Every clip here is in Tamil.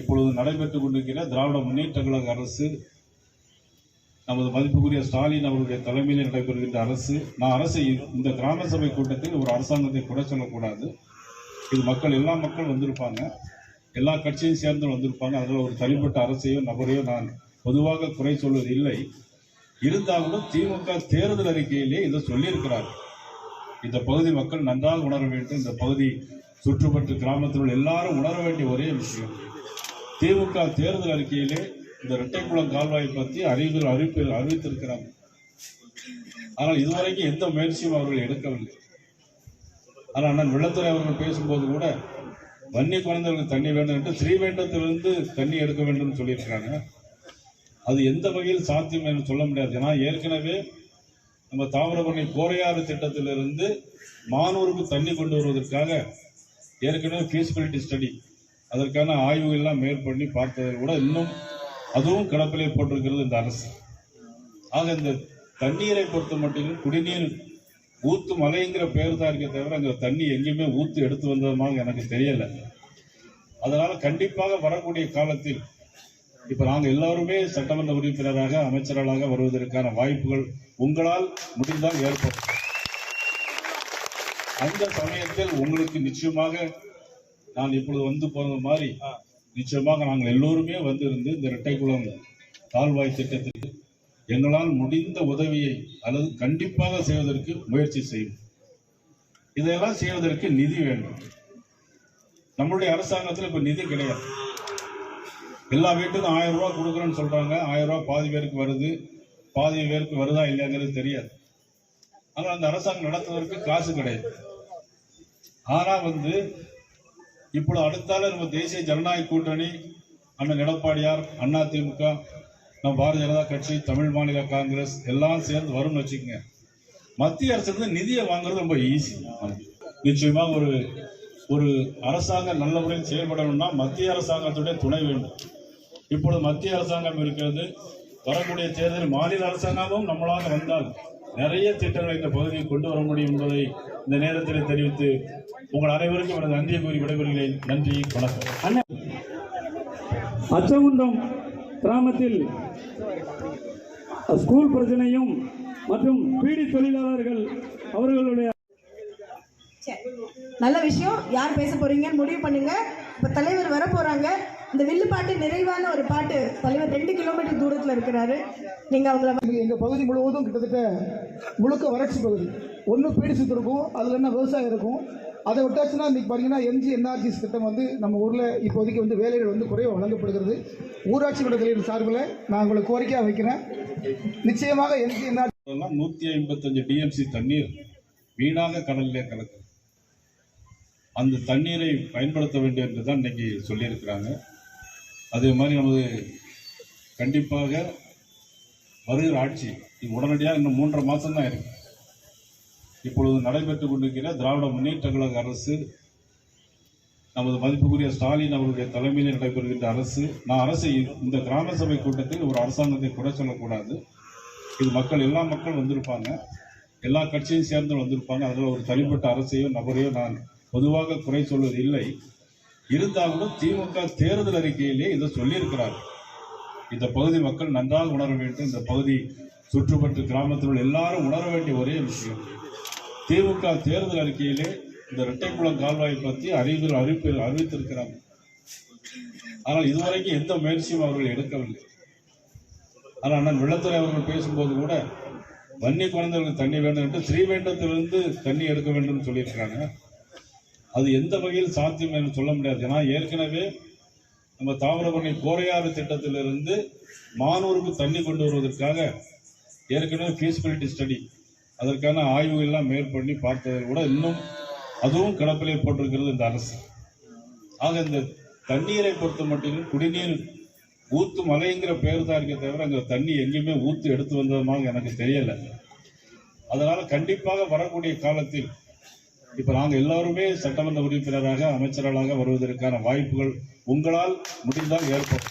இப்பொழுது நடைபெற்றுக் கொண்டிருக்கிற திராவிட முன்னேற்ற கழக அரசு நமது மதிப்புக்குரிய ஸ்டாலின் அவருடைய தலைமையில் நடைபெறுகின்ற அரசு நான் அரசு இந்த கிராம சபை கூட்டத்தில் ஒரு அரசாங்கத்தை குறை சொல்லக்கூடாது. இது மக்கள் எல்லா மக்கள் வந்திருப்பாங்க. எல்லா கட்சியும் சேர்ந்து வந்திருப்பாங்க. அதில் ஒரு தனிப்பட்ட அரசையோ நபரையோ நான் பொதுவாக குறை சொல்வது இல்லை இருந்தாலும் திமுக தேர்தல் அறிக்கையிலே இதை சொல்லியிருக்கிறார் இந்த பகுதி மக்கள் நன்றாக உணர வேண்டும். இந்த பகுதி சுற்றுப்பட்டு கிராமத்தில் உள்ள எல்லாரும் உணர வேண்டிய ஒரே விஷயம். திமுக தேர்தல் அறிக்கையிலே இந்த இரட்டைக்குளம் கால்வாய் பற்றி அறிவியல் அறிவிப்பு அறிவித்திருக்கிறாங்க. ஆனால் இதுவரைக்கும் எந்த முயற்சியும் அவர்கள் எடுக்கவில்லை. ஆனால் அண்ணன் வெள்ளத்துறை அவர்கள் பேசும்போது கூட வன்னி குழந்தைகளுக்கு தண்ணி வேண்டும் என்று ஸ்ரீவேண்டத்திலிருந்து தண்ணி எடுக்க வேண்டும் சொல்லியிருக்காங்க அது எந்த வகையில் சாத்தியம் என்று சொல்ல முடியாது. ஏன்னா ஏற்கனவே நம்ம தாமிரபரணி கோரையாறு திட்டத்திலிருந்து மானூருக்கு தண்ணி கொண்டு வருவதற்காக ஏற்கனவே ஃபீஸிபிலிட்டி ஸ்டடி அதற்கான ஆய்வுகள்லாம் மேற்பண்ணி பார்த்ததை கூட இன்னும் அதுவும் கிடப்பிலே போட்டிருக்கிறது இந்த அரசு. ஆக இந்த தண்ணீரை பொறுத்த மட்டும் குடிநீர் ஊத்து மலைங்கிற பேர் தான் இருக்கே தவிர அங்கே தண்ணி எங்கேயுமே ஊத்து எடுத்து வந்ததுமாக எனக்கு தெரியலை. அதனால் கண்டிப்பாக வரக்கூடிய காலத்தில் இப்போ நாங்கள் எல்லாருமே சட்டமன்ற உறுப்பினராக அமைச்சர்களாக வருவதற்கான வாய்ப்புகள் உங்களால் முடிந்தால் ஏற்படும். அந்த சமயத்தில் உங்களுக்கு நிச்சயமாக நான் இப்பொழுது வந்து போனது மாதிரி நிச்சயமாக நாங்கள் எல்லோருமே வந்திருந்து இந்த இரட்டைக்குளம் கால்வாய் திட்டத்திற்கு எங்களால் முடிந்த உதவியை அல்லது கண்டிப்பாக செய்வதற்கு முயற்சி செய்யும் இதையெல்லாம் செய்வதற்கு நிதி வேண்டும். நம்மளுடைய அரசாங்கத்தில் இப்ப நிதி கிடையாது. எல்லா வீட்டுக்கும் ஆயிரம் ரூபாய் கொடுக்குறேன்னு சொல்றாங்க. ஆயிரம் ரூபாய் பாதி பேருக்கு வருது. பாதி பேருக்கு வருதா இல்லையாங்கிறது தெரியாது. ஆனால் அந்த அரசாங்கம் நடத்துவதற்கு காசு கிடையாது. ஆனா வந்து இப்போ அடுத்தால நம்ம தேசிய ஜனநாயக கூட்டணி அண்ணன் எடப்பாடியார் அண்ணா திமுக நம்ம பாரதிய ஜனதா கட்சி தமிழ் மாநில காங்கிரஸ் எல்லாம் சேர்ந்து வரும்னு வச்சுக்கோங்க. மத்திய அரசு நிதியை வாங்குறது ரொம்ப ஈஸி நிச்சயமா ஒரு ஒரு அரசாங்கம் நல்ல முறையில் செயல்படணும்னா மத்திய அரசாங்கத்துடைய துணை வேண்டும். இப்பொழுது மத்திய அரசாங்கம் இருக்கிறது. வரக்கூடிய தேர்தல் மாநில அரசாங்கமும் நம்மளாக வந்தால் நிறைய திட்டங்களை இந்த பகுதியில் கொண்டு வர முடியும் என்பதை இந்த நேரத்தில் தெரிவித்து உங்கள் அனைவருக்கும் எனது நன்றியை கூறி விடைபெறுகிறேன். நன்றி வணக்கம். அச்சகுண்டம் கிராமத்தில் ஸ்கூல் பிரச்சனையும் மற்றும் பீடி தொழிலாளர்கள் அவர்களுடைய நல்ல விஷயம். யார் பேச போறீங்கன்னு முடிவு பண்ணுங்க. இப்ப தலைவர் வர போறாங்க. இந்த வில்லு பாட்டு நிறைவான ஒரு பாட்டு. தலைவர் ரெண்டு கிலோமீட்டர் தூரத்துல இருக்கிறாரு. நீங்க அவங்கள எங்கள் பகுதி முழுவதும் கிட்டத்தட்ட முழுக்க வறட்சி பகுதி. ஒன்று பீடி சுத்து இருக்கும் அதில் என்ன விவசாயம் இருக்கும்? அதை விட்டாச்சுன்னா இன்றைக்கி பார்த்தீங்கன்னா எம்ஜி என்ஆர்ஜிஸ் திட்டம் வந்து நம்ம ஊரில் இப்போதைக்கு வந்து வேலைகள் வந்து குறைவாக வழங்கப்படுகிறது. ஊராட்சி மன்றங்களின் சார்பில் நான் உங்களுக்கு கோரிக்கையாக வைக்கிறேன். நிச்சயமாக எம்ஜி என்ஆர் எல்லாம் நூத்தி ஐம்பத்தஞ்சு டிஎம்சி தண்ணீர் வீணாக கடலிலே கலக்குது. அந்த தண்ணீரை பயன்படுத்த வேண்டும் என்று தான் இன்றைக்கி சொல்லியிருக்கிறாங்க. அதே மாதிரி நமது கண்டிப்பாக வருகிற ஆட்சி இது உடனடியாக இன்னும் மூன்றரை மாதம்தான் இருக்கு. இப்பொழுது நடைபெற்றுக் கொண்டிருக்கிற திராவிட முன்னேற்ற கழக அரசு நமது மதிப்புக்குரிய ஸ்டாலின் அவருடைய தலைமையில் நடைபெறுகின்ற அரசு நான் அரசு இந்த கிராம சபை கூட்டத்தில் ஒரு அரசாங்கத்தை குறை சொல்லக்கூடாது. இது மக்கள் எல்லா மக்கள் வந்திருப்பாங்க. எல்லா கட்சியும் சேர்ந்து வந்திருப்பாங்க. அதில் ஒரு தனிப்பட்ட அரசையோ நபரையோ நான் பொதுவாக குறை சொல்வது இல்லை இருந்தாலும் திமுக தேர்தல் அறிக்கையிலே இதை சொல்லியிருக்கிறார். இந்த பகுதி மக்கள் நன்றாக உணர வேண்டும். இந்த பகுதி சுற்றுப்பட்டு கிராமத்தில் உள்ள எல்லாரும் உணர வேண்டிய ஒரே விஷயம். திமுக தேர்தல் அறிக்கையிலே இந்த இரட்டைக்குளம் கால்வாய் பற்றி அறிவியல் அறிவிப்பு அறிவித்திருக்கிறாங்க ஆனால் இதுவரைக்கும் எந்த முயற்சியும் அவர்கள் எடுக்கவில்லை. ஆனால் அண்ணன் வெள்ளத்துறை அவர்கள் பேசும்போது கூட வன்னி குழந்தைகளுக்கு தண்ணி வேண்டும் என்று ஸ்ரீவேண்டத்திலிருந்து தண்ணி எடுக்க வேண்டும் சொல்லியிருக்கிறாங்க. அது எந்த வகையில் சாத்தியம் என்று சொல்ல முடியாது. ஏன்னா ஏற்கனவே நம்ம தாமிரபரணி கோரையாறு திட்டத்திலிருந்து மானூருக்கு தண்ணி கொண்டு வருவதற்காக ஏற்கனவே ஃபீஸிபிலிட்டி ஸ்டடி அதற்கான ஆய்வுகள்லாம் மேற்பண்ணி பார்த்ததை கூட இன்னும் அதுவும் கிடப்பிலே போட்டிருக்கிறது இந்த அரசு. ஆக இந்த தண்ணீரை பொறுத்த மட்டும் குடிநீர் ஊத்து மலைங்கிற பேர் தான் இருக்கே தவிர அங்கே தண்ணி எங்கேயுமே ஊத்து எடுத்து வந்ததுமாக எனக்கு தெரியலை. அதனால் கண்டிப்பாக வரக்கூடிய காலத்தில் இப்ப நாங்க எல்லாருமே சட்டமன்ற உறுப்பினராக அமைச்சர்களாக வருவதற்கான வாய்ப்புகள் உங்களால் முடிந்தால் ஏற்படும்.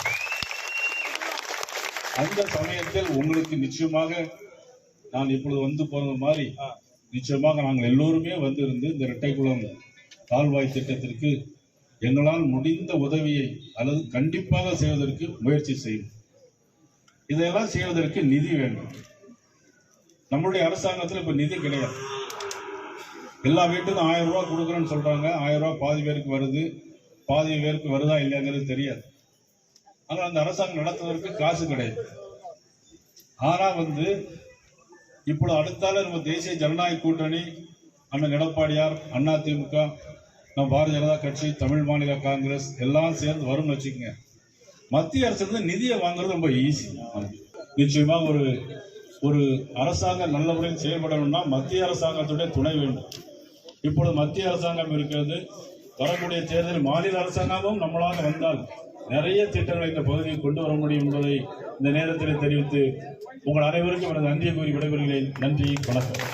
அந்த சமயத்தில் உங்களுக்கு நிச்சயமாக நான் இப்பொழுது வந்து போனது மாதிரி நிச்சயமாக நாங்கள் எல்லோருமே வந்திருந்து இந்த இரட்டைக்குளம் கால்வாய் திட்டத்திற்கு எங்களால் முடிந்த உதவியை அல்லது கண்டிப்பாக செய்வதற்கு முயற்சி செய்யும் இதையெல்லாம் செய்வதற்கு நிதி வேண்டும். நம்மளுடைய அரசாங்கத்தில் இப்ப நிதி கிடையாது. எல்லா வீட்டுக்கும் ஆயிரம் ரூபா கொடுக்குறேன்னு சொல்கிறாங்க ஆயிரம் ரூபா பாதி பேருக்கு வருது. பாதி பேருக்கு வருதா இல்லையாங்கிறது தெரியாது. ஆனால் அந்த அரசாங்கம் நடத்துவதற்கு காசு கிடையாது. ஆனால் வந்து இப்பொழுது அடுத்தால நம்ம தேசிய ஜனநாயக கூட்டணி அண்ணன் எடப்பாடியார் அண்ணா திமுக நம்ம பாரதிய ஜனதா கட்சி தமிழ் மாநில காங்கிரஸ் எல்லாம் சேர்ந்து வரும்னு வச்சுக்கோங்க. மத்திய அரசுலேருந்து நிதியை வாங்குறது ரொம்ப ஈஸி நிச்சயமாக ஒரு ஒரு அரசாங்கம் நல்ல முறையில் செயல்படணும்னா மத்திய அரசாங்கத்துடைய துணை வேண்டும். இப்பொழுது மத்திய அரசாங்கம் இருக்கிறது. வரக்கூடிய தேர்தல் மாநில அரசாங்கமும் நம்மளாக வந்தால் நிறைய திட்டங்களை இந்த பகுதியில் கொண்டு வர முடியும் என்பதை இந்த நேரத்தில் தெரிவித்து உங்கள் அனைவருக்கும் எனது நன்றியை கூறி விடைபெறுகிறேன். நன்றி வணக்கம்.